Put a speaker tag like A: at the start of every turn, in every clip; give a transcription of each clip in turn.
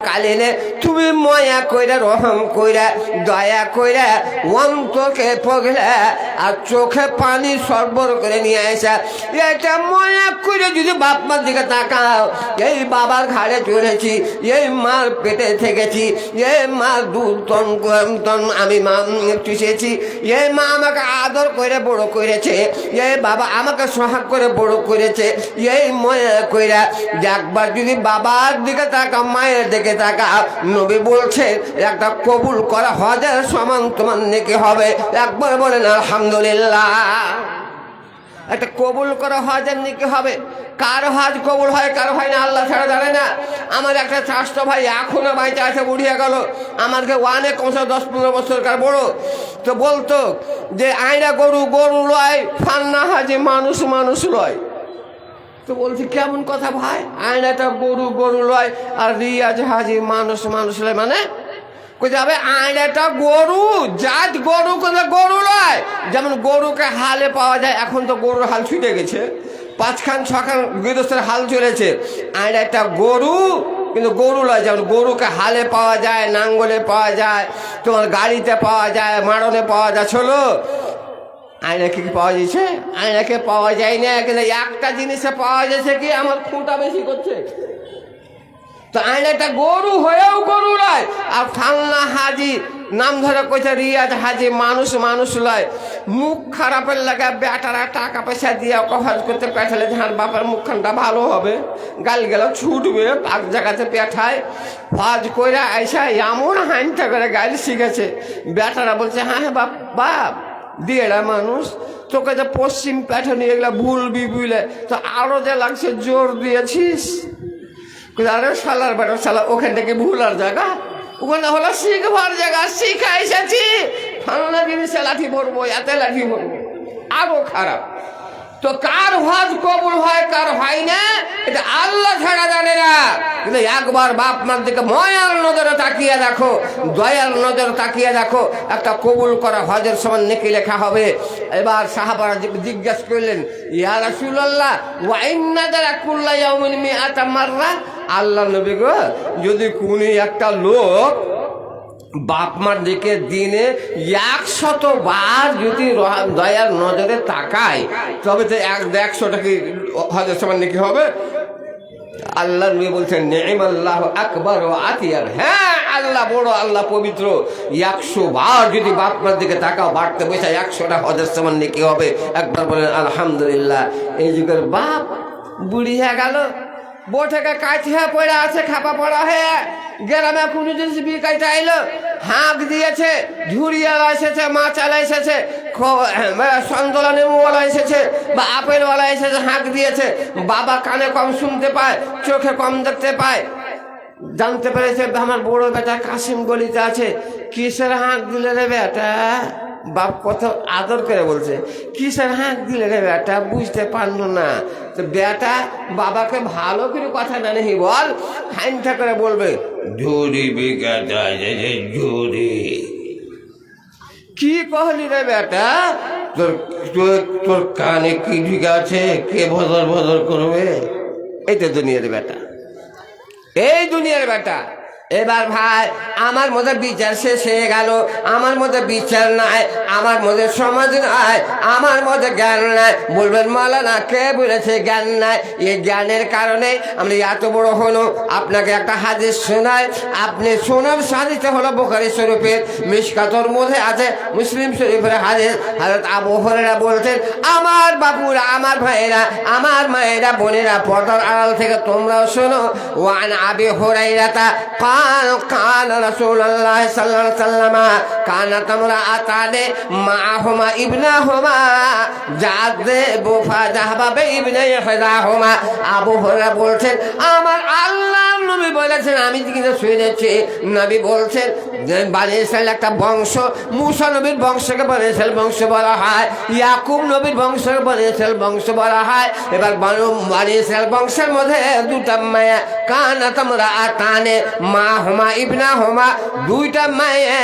A: কালিলে তুমি ময়া কইরা, রহম কইরা, দয়া কইরা অন্তকে পগলা আর চোখে পানি সরবর করে নিয়ে আসা এটা ময়া করে যদি বাপ মার দিকে তাকাও, এই বাবার ঘাড়ে চড়েছি, এই মার পেটে থেকেছি, এই মার দুধ তন তন আমি মা চুষেছি, এই মা আমাকে আদর করে বড় করেছে এই বাবা আমাকে সোহাগ করে বড় করেছে এই ময়া কইরা। একবার যদি বাবার দিকে তাকা মায়ের দিকে তাকা নবী বলছে, একটা কবুল করা হজের সমান তোমার নাকি হবে। একবার বলেন, আলহামদুলিল্লাহ। একটা কবুল করা হজের নাকি হবে। কার হজ কবুল হয়, কার হয় না, আল্লাহ ছাড়া জানে না। আমার একটা চাষতো ভাই এখনও বাইতে আছে, বুড়িয়ে গেল। আমাকে ওয়ানে কমসে দশ পনেরো বছর বছরকার বড়। তো বলতো যে আইনা গরু গরু লয়, ফান্না হাজি মানুষ মানুষ লয়। তো বলছি, কেমন কথা ভাই? আয়নাটা গরু গরু লয়, আর রিয়াজ হাজি মানুষ মানুষ লয় মানে? যাবে? আয়নাটা গরু, জাত গরু কোথাও গরু লয়? যেমন গরুকে হালে পাওয়া যায়, এখন তো গরুর হাল ছুটে গেছে। পাঁচখান, ছখান গৃহস্থের হাল চলেছে। আয়নাটা গরু, কিন্তু গরু লয়, যেমন গরুকে হালে পাওয়া যায়, নাঙ্গলে পাওয়া যায়, তোমার গাড়িতে পাওয়া যায় মাড়নে পাওয়া যাচ্ছিল আয়নাকে কি পাওয়া যাচ্ছে আয়নাকে পাওয়া যায় না কিন্তু একটা জিনিসে পাওয়া যাচ্ছে কি? আমার খুঁটা বেশি করছে। তো আয়নাটা গরু হয়েও গরু লয় আর ফালনা হাজি, নাম ধরে কইছে রিয়াজ হাজি, মানুষ মানুষ লয়। মুখ খারাপের লাগা বেটারা টাকা পয়সা দিয়ে কভার করতে পেঠালে ঝাঁর বাপের মুখখানটা ভালো হবে। গাল গেল ছুটবে, পাক জায়গাতে পেঠায়। ফাজ করে আইসা, এমন হাইনটা করে গাইল শিখেছে। বেটারা বলছে হ্যাঁ হ্যাঁ বাপ বাপ। দিয়েরা মানুষ, তোকে যে পশ্চিম প্যাঠানি এগুলা ভুলবি বুঝলে তো আরও যে লাগছে জোর দিয়েছিস? আরে শালার বেটার শালা, ওখান থেকে ভুলার জায়গা? ওখানে হলো শিখবার জায়গা শিখা এসেছি ফালনা জিনিসে লাঠি ভরবো, এতে লাঠি ভরবো। আরও খারাপ। তো কার হজ কবুল হয়, কার হয় না, এটা আল্লাহ ছাড়া জানে না। কিন্তু একবার বাপ মার দিকে ময়ার নজরে তাকিয়ে দেখো দয়ার নজরে তাকিয়ে দেখো, একটা কবুল করা হজের সমান নেকি লেখা হবে। এবার সাহাবারা জিজ্ঞেস করলেন, ইয়া রাসূলুল্লাহ, ওয়া ইন্না যারা কুল্লা ইয়াউমিন মিআতা মাররা? আল্লাহ নবী গো, যদি কোনি একটা লোক বাপ মার দিকে দিনে একশত বার যদি দয়ার নজরে তাকায়, তবে তো এক একশোটা কি হজের সমান নাকি হবে? আল্লাহ নবী বলছেন নেম আল্লাহ আকবর ও আতিয়ার। হ্যাঁ আল্লাহ বড়, আল্লাহ পবিত্র। একশো বার যদি বাপ মার দিকে তাকাও, বাড়তে বসে একশোটা হজের সমান নাকি হবে। একবার বলেন, আলহামদুলিল্লাহ। এই যুগের বাপ বুড়ি হয়ে গেল। বউটাকে কাছে হয়ে পড়ে আছে, খাপা পড়া হয়ে। গ্রামে কোনো জিনিস বিকাইতে আইলো হাঁক দিয়েছে ঝুড়িয়ালা এসেছে মাছালা এসেছে সন্তলা নেমুওয়ালা এসেছে বা আপেলওয়ালা এসেছে, হাঁক দিয়েছে। বাবা কানে কম শুনতে পায়, চোখে কম দেখতে পায়। জানতে পেরেছে, আমার বড় বেটা কাশিম গলিতে আছে। কিসের হাঁক দিলে রে বেটা? বাপ কত আদর করে বলছে কিসের হাঁক দিলে রে বেটা, বুঝতে পারল না। তো বেটা বাবাকে ভালো করে কথা না নেই বল হাইনটা করে বলবে, ঝুড়ি বিঘাটা ঝুড়ি। কি কহলি রে বেটা? তোর তোর তোর কানে কি ঠিক আছে? কে ভদর ভদর করবে? এই তো দুনিয়ার বেটা, এই দুনিয়ার বেটা। এবার ভাই, আমার মধ্যে বিচার শেষ হয়ে গেল। আমার মধ্যে বিচার নাই, আমার মধ্যে সমাজ নাই, আমার মধ্যে জ্ঞান নাই। বলবেন মালানা কে বলেছে জ্ঞান নাই? এই জ্ঞানের কারণে আমরা এত বড় হলো। আপনাকে একটা হাদিস শোনায় আপনি শোনার সাদিতে হলো বোখারি শরীফের মিসকাতর মধ্যে আছে মুসলিম শরীফের হাদিস। হাজরত আবু বলছেন, আমার বাপুরা, আমার ভাইয়েরা, আমার মায়েরা, বোনেরা পর্দার আড়াল থেকে তোমরাও শোনো। ওয়ান আবি হরাইরাতা কান কান রাসূলুল্লাহ সাল্লাল্লাহু আলাইহি ওয়াসাল্লাম কানা তোমরা আতানে মাহুমা ইবনাহুমা জাদে বুফা জাহবাবে ইবনে ইহদাহুমা আবু হুরায়রা বলছেন, আমার আল্লাহ নবী বলেছেন, আমি কিন্তু শুনেছি। নবী বলছেন বানি একটা বংশ, মুসা নবীর বংশকে বানি ইসরায়েল বংশ বলা হয়, ইয়াকুব নবীর বংশকে বানি ইসরায়েল বংশ বলা হয়। এবার বানু ইসরায়েল বংশের মধ্যে দুটা মায়া, কানা তোমরা আতানে মা হোমা, ইবনা হোমা, দুইটা মায়ে।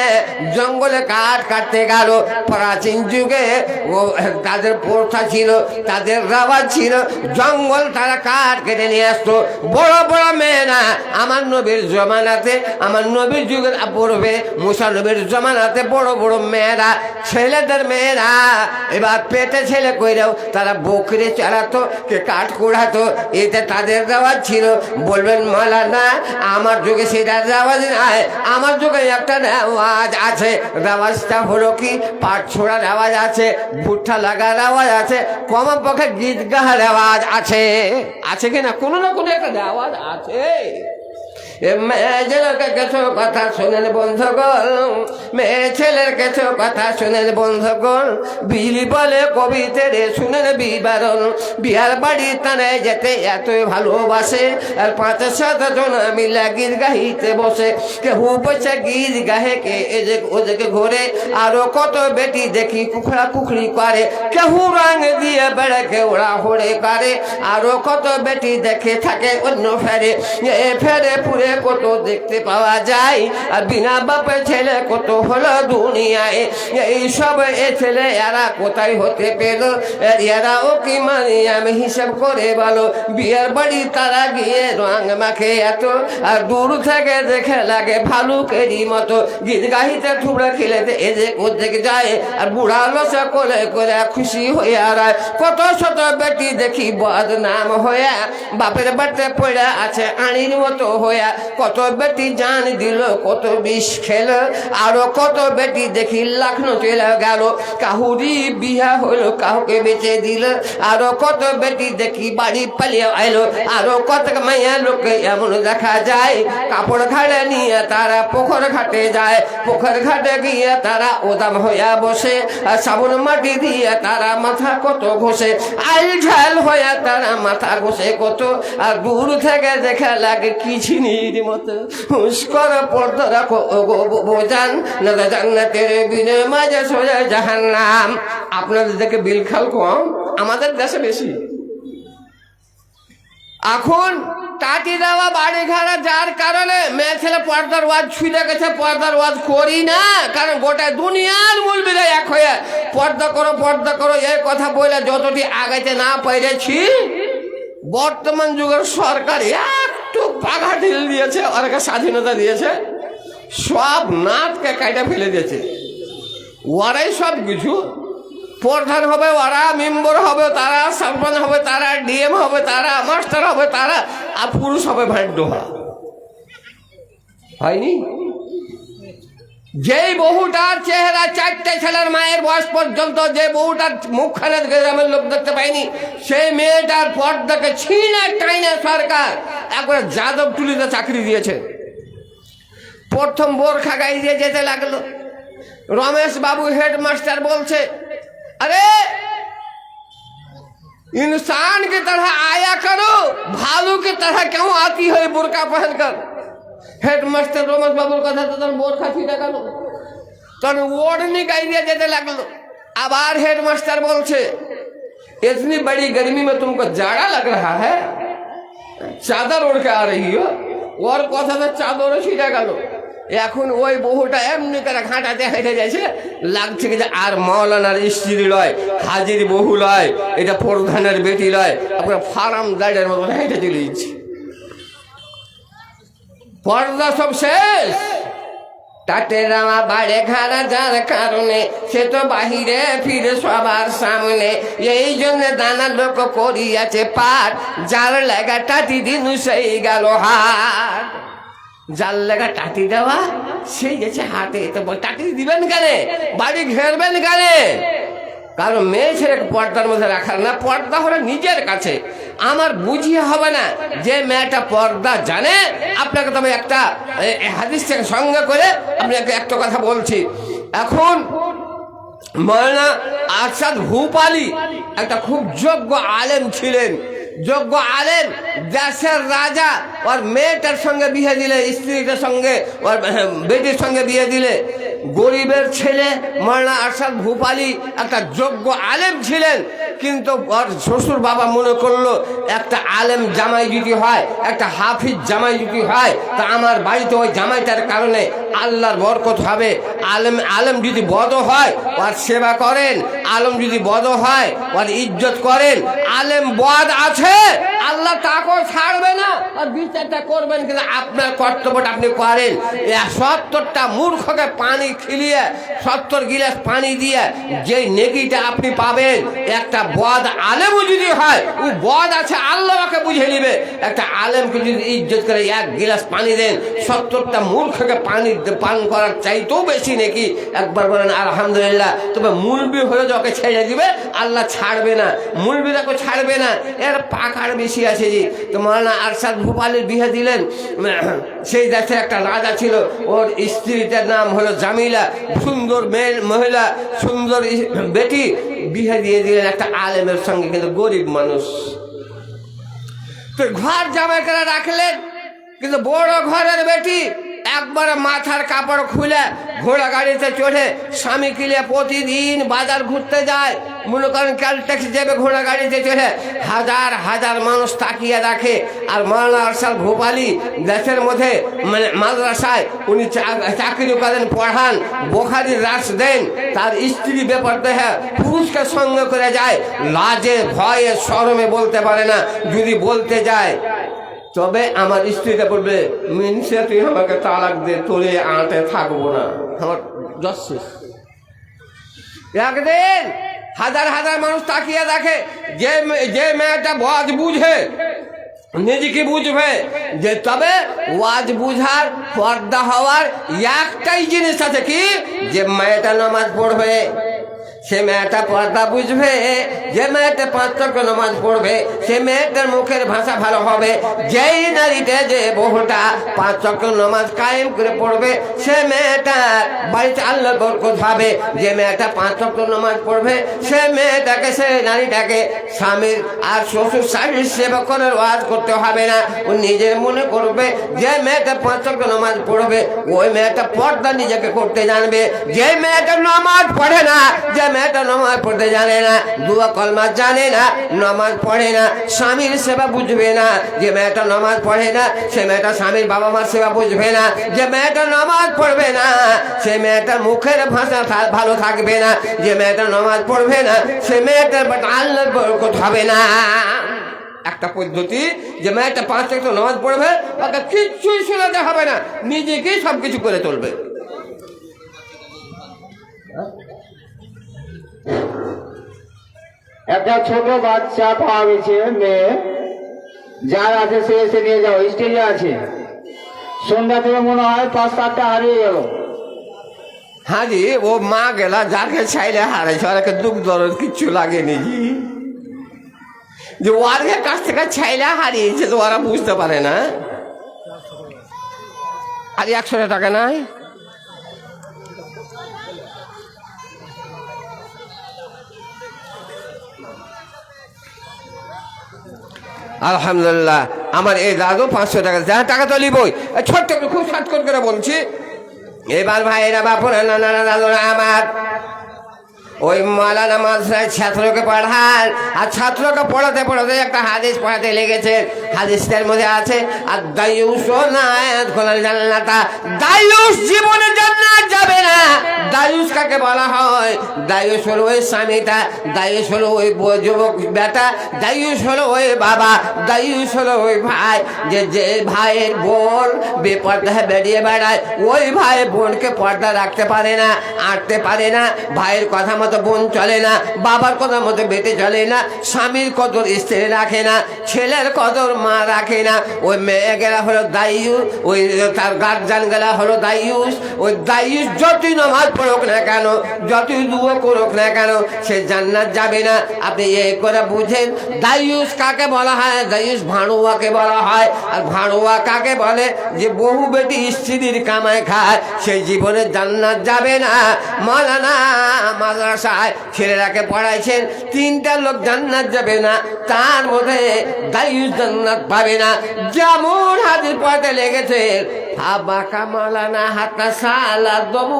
A: জঙ্গলে কাঠ কাটতে গেল। প্রাচীন যুগে ও তাদের প্রথা ছিল, তাদের রাওয়াজ ছিল, জঙ্গল তারা কাঠ কেটে নিয়ে আসতো। বড় বড় মেয়ে না আমার নবীর জমানাতে, আমার নবীর যুগের পূর্বে মুসা নবীর জমানাতে বড় বড় মেয়েরা, ছেলেদের মেয়েরা। এবার পেটে ছেলে কইরাও তারা বকরে চালাতো, কে কাঠ কুড়াতো, এতে তাদের রেওয়াজ ছিল। বলবেন, মালানা, আমার যুগে সেটা রেওয়াজ নাই, আমার যুগে একটা রেওয়াজ আছে। রেওয়াজটা হলো কি? পাট ছোড়া রেওয়াজ আছে, ভুট্টা লাগা রেওয়াজ আছে কমা পক্ষে গীত গাহা রেওয়াজ আছে। আছে কিনা? কোনো না কোনো একটা রেওয়াজ আছে। মেয়ে ছেলেকে কিছু কথা শোনেন বন্ধুগণ, মেয়ে ছেলের কিছু কথা শোনেন বন্ধুগণ, বিলি বলে কবিতে রে শুনেন বিবারণ। বিহার বাড়ি তানে যেতে এতই ভালোবাসে, আর পাঁচ সাত জন মিলা গীত গাহিতে বসে। কেহু বসে গীত গাহে কে এদিক ওদিকে ঘোরে, আরও কত বেটি দেখি কুখড়া কুখড়ি করে কেহু রঙ দিয়ে বেড়াকে ওড়া হড়ে করে, আরও কত বেটি দেখে থাকে অন্য ফেরে। এ ফেরে, পুরে কত দেখতে পাওয়া যায়? আর বিনা বাপের ছেলে কত হলো দুনিয়ায়? এই সব এ ছেলে এরা কোথায় হতে পেল? এর এরাও কি মানে? আমি হিসাব করে বলো, বিয়ের বাড়ি তারা গিয়ে রং মাখে এত? আর দূর থেকে দেখে লাগে ভালুকেরই মতো। গীত গাহিতে ঠুবড়া খেলেতে এদে ওদিকে যায়? আর বুড়া লসা কোলে করে খুশি হয়ে আর কত শত বেটি দেখি বদনাম হইয়া বাপের বাড়িতে পড়ে আছে আনির মতো হইয়া কত বেটি জান দিল, কত বিষ খেল, আরও কত বেটি দেখি লাখনো চলে গেল। কাহুরি বিয়া হলো কাউকে বেঁচে দিল, আরও কত বেটি দেখি বাড়ি পালিয়ে আইলো, আরও কত মাইয়া লোকে এমন দেখা যায়। কাপড় ঘাড়ে নিয়ে তারা পুকুর ঘাটে যায় পুকুর ঘাটে গিয়ে তারা ওদাম হইয়া বসে, আর সাবুন মাটি দিয়ে তারা মাথা কত ঘষে। আইল ঝাল হইয়া তারা মাথা ঘষে কত, আর দূর থেকে দেখা লাগে আপনাদের দেখে বিল খাল কম, আমাদের দেশে বেশি। এখন টাটি দেওয়া বাড়ি ঘাড়া যার কারণে মেয়ে ছেলে পর্দার ওয়াজ ছুঁড়ে গেছে, পর্দার ওয়াজ করি না, কারণ গোটা দুনিয়ার মূলবিরা এক হয়ে। পর্দা করো পর্দা করো এই কথা বলে যতটি আগাইতে না পেরেছি, বর্তমান যুগের সরকার একটু পাঘা ঢিল দিয়েছে ওরকে স্বাধীনতা দিয়েছে। সব নাটকে কাইটা ফেলে দিয়েছে। ওরাই সব কিছু। প্রধান হবে ওরা, মেম্বর হবে তারা, সরপঞ্চ হবে তারা, ডিএম হবে তারা, মাস্টার হবে তারা, আর পুরুষ হবে ভাণ্ড হয়নি? যেই বহুটার চেহারা চারটে ছেলের মায়ের বয়স পর্যন্ত যে বহুটার মুখখানে গ্রামের লোক দেখতে পায়নি সেই মেয়েটার পর্দাকে ছিঁড়ে টাইনে সরকার একবার যাদব টুলিতে চাকরি দিয়েছে প্রথম বোরখা গাই দিয়ে যেতে লাগলো রমেশ বাবু হেডমাস্টার বলছে अरे इंसान की तरह आया करो भालू की तरह क्यों आती है बुरका पहनकर হেডমাস্টার রমেশ বাবুর কথা তো তোর বোরখা ছিটা গেল তোর ওড়নি গাইরিয়া যেতে লাগলো আবার हेडमास्टर বলছে इतनी बड़ी गर्मी में तुमको जाड़ा लग रहा है চাদর ওড় के आ रही हो ওর কথাতে চাদরও ছিটা গেল এখন ওই বহুটা এমনি করে ঘাঁটাতে হেঁটে যাচ্ছে লাগছে কি যে আর মৌলানার স্ত্রী লয় হাজির বহু লয় এটা প্রধানের বেটি লয় আপনার ফার্ম গাইডের মতো হেঁটে চলে দিচ্ছে পর্দা সব শেষ। তাতে রামা বাড়ে খারা যার কারণে সে তো বাহিরে ফিরে সবার সামনে। এই জন্য দানা লোক করিয়াছে পাট যার লেগা টাটি দিন সেই গেল হাট যার লেগা টাটি দেওয়া, সেই গেছে হাতে। তো টাটি দিবেন কেন? বাড়ি ঘেরবেন কেন? কারণ মেয়ে ছেলেকে পর্দার মধ্যে রাখার না, পর্দা হলো নিজের কাছে। আমার বুঝিয়ে হবে না যে মেয়েটা পর্দা জানে। আপনাকে তবে একটা হাদিস থেকে সঙ্গে করে আপনাকে একটা কথা বলছি। এখন মৌলানা আসাদ ভূপালি একটা খুব যোগ্য আলেম ছিলেন। যোগ্য আলেম, দেশের রাজা, ওর মেয়েটার সঙ্গে বিয়ে দিলে, স্ত্রীটার সঙ্গে, ওর বেটির সঙ্গে বিয়ে দিলে। গরিবের ছেলে মরণা আরশাদ ভূপালি একটা যোগ্য আলেম ছিলেন। কিন্তু ওর শ্বশুর বাবা মনে করল, একটা আলেম জামাই যদি হয়, একটা হাফিজ জামাই যদি হয়, তা আমার বাড়িতে ওই জামাইটার কারণে আল্লাহর বরকত হবে। আলেম আলেম যদি বদ হয়, ওর সেবা করেন। আলম যদি বদ হয়, ওর ইজ্জত করেন। আলেম বদ আছে, আল্লাহ তাকেও ছাড়বে না। আর বিচারটা করবেন কিন্তু আপনার কর্তব্যটা আপনি করেন। সত্তরটা মূর্খকে পানি খিলিয়ে, সত্তর গিলাস পানি দিয়ে যে নেকিটা আপনি পাবেন, একটা বদ আলেমও যদি হয়, ও বদ আছে, আল্লাহকে বুঝে নিবে। একটা আলেমকে যদি ইজ্জত করে, এক গিলাস পানি দেন, সত্তরটা মূর্খকে পানি পান করার চাইতেও বেশি নাকি? একবার বলেন, আলহামদুলিল্লাহ। তবে মুলবি হয়ে যাকে ছেড়ে দিবে, আল্লাহ ছাড়বে না। মুলবিরাকে ছাড়বে না। এর পাকার বেশি আছে জি তো মৌলানা আরশাদ ভূপালের বিয়ে দিলেন। সেই দেশে একটা রাজা ছিল, ওর স্ত্রীটার নাম হলো জামিলা। সুন্দর মেয়ে, মহিলা, সুন্দর বেটি বিয়ে দিয়ে দিলেন একটা আলেমের সঙ্গে, কিন্তু গরিব মানুষ। তো ঘর জামাই করে রাখলেন, কিন্তু বড় ঘরের বেটি একবারে মাথার কাপড় খুলে ঘোড়া গাড়িতে চড়ে স্বামী কিলে প্রতিদিন বাজার ঘুরতে যায়। মনে করেন ক্যালটেক্স যাবে ঘোড়া গাড়িতে চড়ে। হাজার হাজার মানুষ তাকিয়ে রাখে আর মৌলানা আরশাদ ভোপালি দেশের মধ্যে মানে মাদ্রাসায় উনি চাকরি করেন, পড়ান বোখারি রাস দেন। তার স্ত্রী ব্যাপার দেহে পুরুষকে সঙ্গে করে যায়। লাজে, ভয়ে, শরমে বলতে পারে না। যদি বলতে যায় তবে আমার স্ত্রীটা বলবে, মিনসে, তুই আমাকে তালাক দে, তোরে আঁটে থাকব না। আমার জস্টিস একদিন হাজার হাজার মানুষ তাকিয়ে দেখে, যে যে মেয়েটা বজ বুঝে, নিজেকে বুঝবে, যে তবে ওয়াজ বুঝার, পর্দা হওয়ার একটাই জিনিস আছে কি? যে মেয়েটা নামাজ পড়বে। সে মেয়েটা পর্দা বুঝবে, যে মেয়েটা পাঁচ টাকা নামাজ পড়বে, সে মেয়েটার মুখের ভাষা ভালো হবে। যেই নারীতে যে বহুটা পাঁচ টাকা নামাজ কায়েম করে পড়বে, সে মেয়েটা বাড়িতে আল্লাহ বরকত হবে যে মেয়েটা পাঁচ টাকা নামাজ পড়বে, সে মেয়েটাকে, সে নারীটাকে স্বামীর আর শ্বশুর স্বামীর সেবা করার ওয়াজ করতে হবে না। ও নিজের মনে করবে, যে মেয়েটা পাঁচ টাকা নামাজ পড়বে, ওই মেয়েটা পর্দা নিজেকে করতে জানবে। যে মেয়েটা নামাজ পড়ে না, যে মেয়েটা নামাজ পড়তে জানে না, দুয়া কলমা জানে না, নামাজ পড়ে না, স্বামীর সেবা বুঝবে না। যে মেয়েটা নামাজ পড়ে না, সে মেয়েটা স্বামীর বাবা মার সেবা বুঝবে না। যে মেয়েটা নামাজ পড়বে না, সে মেয়েটার মুখের ভাষা ভালো থাকবে না। যে মেয়েটা নমাজ পড়বে না, সে মেয়েটার বাট হবে না। একটা পদ্ধতি, যে মেয়েটা পাঁচ একটা নমাজ পড়বে ওকে কিচ্ছুই শোনাতে হবে না, নিজেকেই সব কিছু করে তুলবে।
B: একটা ছোট বাচ্চা পাওয়া গেছে, মেয়ে। যার আছে, সে এসে নিয়ে যাও স্টেজে আছে। সন্ধ্যা থেকে মনে হয় পাঁচ সাতটা হারিয়ে গেল।
A: হাজি, ও মা গেলা, যাকে ছাইলে হারাইছে ওরাকে দুঃখ দরদ কিচ্ছু লাগেনি, জি। যে ওয়ার্গের কাছ থেকে ছাইলে হারিয়েছে, তো ওরা বুঝতে পারে না। আর একশো টাকা নাই? আলহামদুলিল্লাহ। আমার এই দাদু পাঁচশো টাকা। যা টাকা তো এই ছোট্ট খুব শর্ট করে বলছি। এবার ভাইরা বাপুরা নানা দাদুরা, আমার ওই মালানা মাদ্রাসায় ছাত্রকে পড়ান আর ছাত্রকে পড়াতে পড়াতে একটা হাদিস পড়াতে লেগেছে। হাদিসটার মধ্যে আছে, আর দায়ুস খোলার জান্নাতা। দায়ুস জীবনে জান্নাত যাবে না। দায়ুস কাকে বলা হয়? দায়ুস হলো ওই স্বামীটা, দায়ুস হলো ওই যুবক বেটা, দায়ুস হলো ওই বাবা, দায়ুস হলো ওই ভাই। যে যে ভাইয়ের বোন বেপর্দায় বেরিয়ে বেড়ায়, ওই ভাই বোনকে পর্দা রাখতে পারে না, আটতে পারে না। ভাইয়ের কথা মতো বোন চলে না, বাবার কথা মতো বেটে চলে না, স্বামীর কদর স্ত্রী রাখে না, ছেলের কদর মা রাখে না। ওই মেয়ে গেলা হলো দায়ুস, ওই তার গার্জান গেলা হলো দায়ুস, ওই দায়ুস যতই নমাজ পড়ুক না কেন, যতই দুয়ো করুক না কেন, সে জান্নাত যাবে না। আপনি এ করে বুঝেন, দায়ুস কাকে বলা হয়? দায়ুস ভাড়ুয়াকে বলা হয়। আর ভাড়ুয়া কাকে বলে? যে বহু বেটি স্ত্রীর কামায় খায়, সে জীবনে জান্নাত যাবে না। মালানা মাদ্রাসা মাদ্রাসায় ছেলেরাকে পড়াইছেন, তিনটা লোক জান্নাত যাবে না, তার মধ্যে দায়ুস জান্নাত পাবে না। যেমন হাজির পড়াতে লেগেছে হাবাকা মালানা হাতা সালা দমু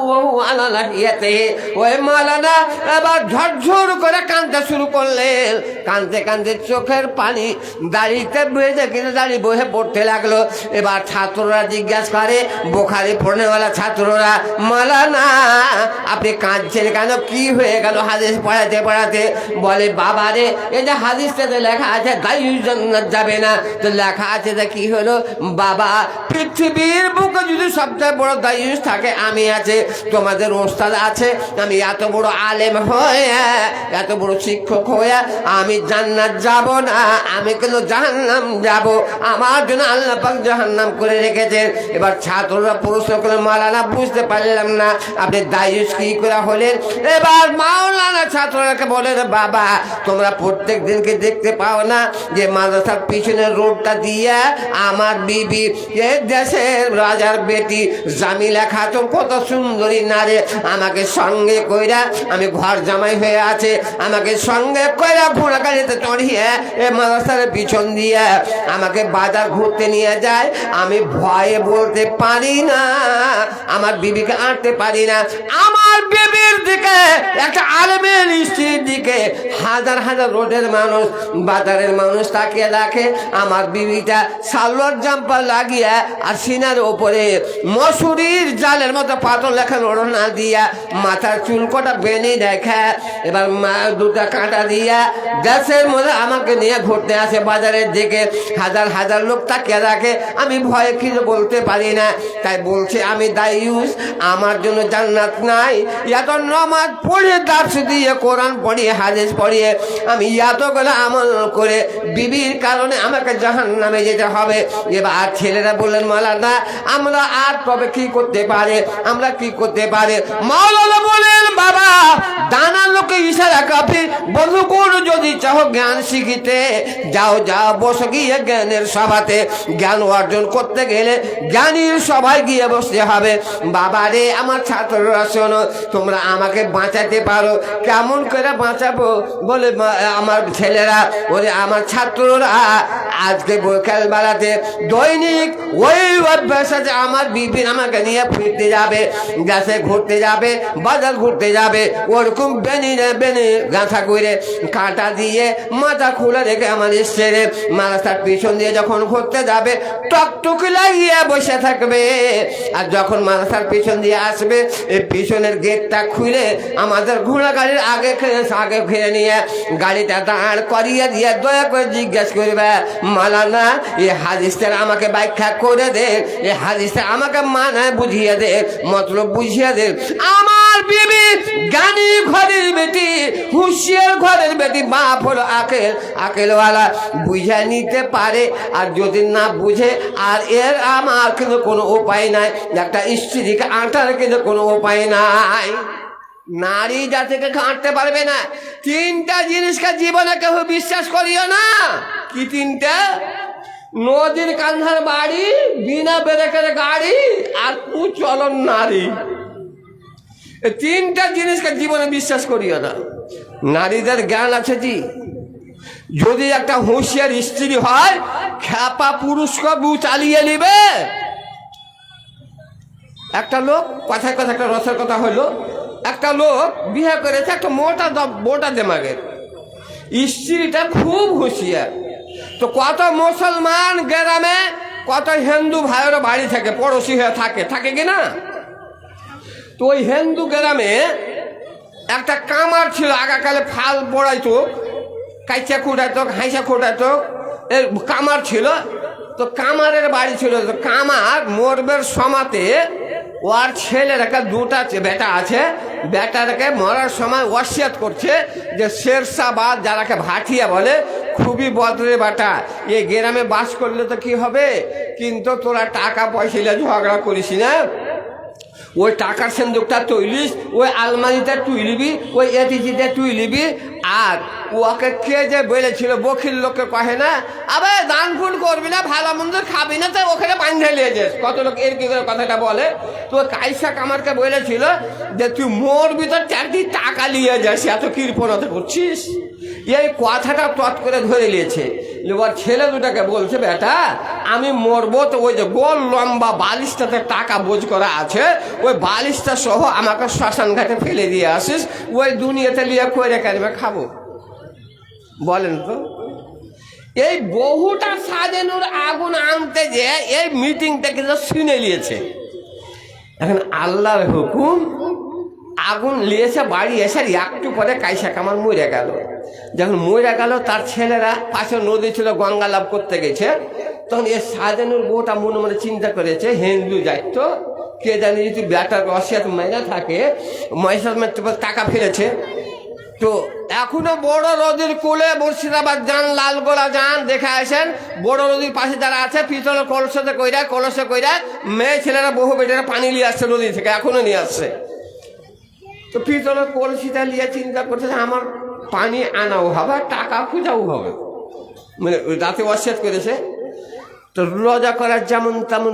A: আলানা ইয়াতে ওই মালানা এবার ঝরঝর করে কাঁদতে শুরু করলেন। কাঁদতে কাঁদতে চোখের পানি দাড়িতে বেঁধে কিন্তু দাড়ি বহে পড়তে লাগল। এবার ছাত্ররা জিজ্ঞাসা করে, বোখারি পড়নেওয়ালা ছাত্ররা, মালানা, আপনি কাঁদছেন কেন? কি হয়ে গেল হাদিস পড়াতে পড়াতে? বলে, বাবা রে, এই যে হাদিসটাতে লেখা আছে দায়ুস জান্নাত যাবে না। তো লেখা আছে যে কি হলো? বাবা পৃথিবীর বুকে যদি সবচেয়ে বড় দায়ুস থাকে, আমি আছে, তোমাদের ওস্তাদ আছে, আমি এত বড় আলেম হয়ে, এত বড় শিক্ষক হয়ে, আমি জান্নাত যাব না, আমি কিন্তু জাহান্নাম যাব। আমার জন্য আল্লাহ পাক জাহান্নাম করে রেখেছেন। এবার ছাত্ররা প্রশ্ন করে মালানা বুঝতে পারলাম না, আপনি দায়ুস কি করে হলেন? এবার মাওলানা ছাত্ররাকে বলেন, বাবা, তোমরা প্রত্যেক দিনকে দেখতে পাও না যে মাদ্রাসার পিছনের রোডটা দিয়ে আমার বিবি এ দেশের রাজার বেটি জামিলা খাতুন কত সুন্দরী নারে। আমাকে সঙ্গে কইরা, আমি ঘর জামাই হয়ে আছে। আমাকে সঙ্গে কইরা ঘোড়া গাড়িতে চড়িয়ে, এ মাদ্রাসার পিছন দিয়ে আমাকে বাজার ঘুরতে নিয়ে যায়। আমি ভয়ে বলতে পারি না, আমার বিবিকে আনতে পারি না। আমার বিবির দিকে, একটা আলমের স্ত্রীর দিকে হাজার হাজার রোডের মানুষ, বাজারের মানুষ তাকিয়ে রাখে আমার বিবিটা সালোয়ার জাম্পার লাগিয়ে আর সিনার ওপরে মসুরির জালের মতো পাথর লেখা ওড়না দিয়া, মাথার চুল কটা বেনে দেখে, এবার মা দুটা কাঁটা দিয়া, গ্যাসের মধ্যে আমাকে নিয়ে ঘুরতে আসে বাজারের দিকে। হাজার হাজার লোক তাকিয়ে রাখে আমি ভয়ে কিছু বলতে পারি না। তাই বলছে, আমি দায়ুস, আমার জন্য জান্নাত নাই। এত নমাজ পড়ে, দার্স দিয়ে কোরআন পড়িয়ে, হাদিস পড়িয়ে, আমি এতগুলো আমল করে, বিবির কারণে আমাকে জাহান নামে যেতে হবে। এবার ছেলেরা বললেন, মালানা আমরা আর তবে কি করতে পারে? আমরা কি করতে পারে? মাওলানা বলেন, বাবা দানা লোকে ইশারা কাফি কোন যদি চাও জ্ঞান শিখিতে, যাও যাও, বসে গিয়ে জ্ঞানের সভাতে। জ্ঞান অর্জন করতে গেলে জ্ঞানীর সবাই গিয়ে বসতে হবে। বাবা রে, আমার ছাত্ররা শোনো, তোমরা আমাকে বাঁচাতে পারো। কেমন করে বাঁচাবো? বলে আমার ছেলেরা, ওরে, আমার ছাত্ররা, আজকে বিকাল বেলাতে দৈনিক ওই অভ্যাস আছে আমার বিপিন আমাকে নিয়ে ফিরতে যাবে গাছে ঘুরতে যাবে, বাজার ঘুরতে যাবে, ওরকম বেনি বেনি গাঁথা করে কাঁটা দিয়ে মাথা খুলে রেখে আমার ছেড়ে মারাস্তার পিছন দিয়ে যখন ঘুরতে যাবে, টকটুকি লাগিয়ে বসে থাকবে। আর যখন মারাস্তার পিছন দিয়ে আসবে, এই পিছনের গেটটা খুলে আমাদের ঘোড়া গাড়ির আগে আগে ফিরে নিয়ে গাড়িটা দাঁড় করিয়ে দিয়ে দয়া করে জিজ্ঞেস করবে, মালানা এই হাদিসটা আমাকে ব্যাখ্যা করে দে এই হাদিসটা আমাকে মানায় বুঝিয়ে দে, মতলব বুঝিয়ে দে। আমার বিবি জ্ঞানী ঘরের বেটি, হুঁশিয়ার ঘরের বেটি, বাপ হলো আকেল। আকেলওয়ালা বুঝে নিতে পারে, আর যদি না বুঝে, আর এর আমার কিন্তু কোনো উপায় নাই। একটা স্ত্রীকে আঁটার কিন্তু কোনো উপায় নাই। নারী জাতিকে আঁটতে পারবে না। তিনটা জিনিসকে জীবনে কেউ বিশ্বাস করিও না। কি তিনটা? নদীর কান্ধার বাড়ি, বিনা বেরেকের গাড়ি আর কুচলন নারী। তিনটা জিনিসকে জীবনে বিশ্বাস করিও না। নারীদের জ্ঞান আছে জি। যদি একটা হুঁশিয়ার স্ত্রী হয়, খ্যাপা পুরুষকে বু চালিয়ে নিবে। একটা লোক, কথায় কথা একটা রথের কথা হলো, একটা লোক বিয়ে করেছে, একটা মোটা মোটা দেমাগের। স্ত্রীটা খুব হুঁশিয়ার। তো কত মুসলমান গ্রামে কত হিন্দু ভাইয়েরও বাড়ি থাকে, পড়োশি হয়ে থাকে থাকে কি না? তো ওই হিন্দু গ্রামে একটা কামার ছিল, আগাকালে ফাল পড়াইতো, কাইচা খুঁড়াইতো হাইসা খুঁড়াইতো, এর কামার ছিল। তো কামারের বাড়ি ছিল, তো কামার মরবের সমাতে ওর ছেলের একটা দুটা বেটা আছে। বেটাটাকে মরার সময় ওয়াসিয়াত করছে যে শেরশাহ বাদ যারাকে ভাটিয়া বলে, খুবই বদরে বাটা। এই গ্রামে বাস করলে তো কি হবে? কিন্তু তোরা টাকা পয়সা ঝগড়া করিস না। ওই টাকার সিন্দুকটা তৈলিস ওই আলমারিটা তুই নিবি ওই এটিজিটা তুই নিবি আর ওকে কে যে বলেছিল, বকিল লোককে কহে না, আবে দান ফুল করবি না, ভালো মন্দ খাবি না তাই ওখানে বান্ধে নিয়ে কত লোক এর কি করে কথাটা বলে? তো কাইসা কামারকে বলেছিল যে, তুই মোর ভিতর চারটি টাকা নিয়ে যাস, এত কৃপণতা করছিস। এই কথাটা তৎ করে ধরে নিয়েছে। এবার ছেলে দুটাকে বলছে, বেটা, আমি মরবো তো ওই যে গোল লম্বা বালিশটাতে টাকা বোঝ করা আছে, ওই বালিশটা সহ আমাকে শ্মশান ঘাটে ফেলে দিয়ে আসিস, ওই দুনিয়াতে নিয়ে করে কাজবে খাব। বলেন তো। এই বহুটা সাজানোর আগুন আনতে যে এই মিটিংটা কিন্তু শুনে নিয়েছে। এখন আল্লাহর হুকুম আগুন লিয়েছে বাড়ি এসে একটু পরে কাইসা কামার মরে গেল। যখন মরে গেল, তার ছেলেরা পাশে নদী ছিল, গঙ্গা লাভ করতে গেছে। তখন এ সাজানোর বউটা মনে মনে চিন্তা করেছে, হিন্দু যাইত কে জানি যদি ব্যাটার অসিয়াত মেরে থাকে মেয়ের টাকা ফিরেছে তো এখনও বড় নদীর কোলে মুর্শিদাবাদ যান, লালগোলা যান, দেখে আসেন, বড় নদীর পাশে যারা আছে, পিতল কলসতে কইরা, কলসে কইরা মেয়ে ছেলেরা বহু বেটারা পানি নিয়ে আসছে নদী থেকে, এখনও নিয়ে আসছে। তো পিতলের কলসিটা নিয়ে চিন্তা করছে যে আমার পানি আনাও হবে, টাকা খোঁজাও হবে। মানে রাতে অসেদ করেছে। তো রোজা করার যেমন তেমন